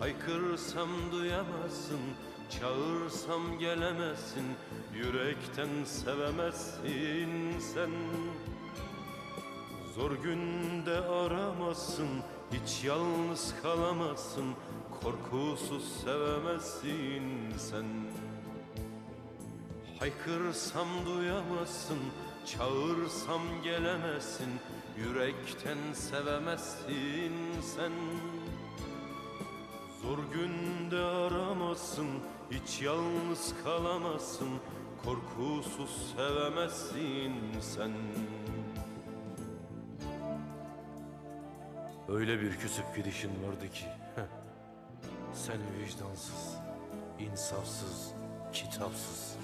Haykırsam duyamazsın Çağırsam gelemezsin Yürekten sevemezsin sen. Zor günde aramazsın Hiç yalnız kalamazsın Korkusuz sevemezsin sen. Haykırsam duyamazsın Çağırsam gelemezsin Yürekten sevemezsin sen Zor günde aramazsın Hiç yalnız kalamazsın Korkusuz sevemezsin sen. Öyle bir küsüp gidişin vardı ki heh. Sen vicdansız, insafsız, kitapsız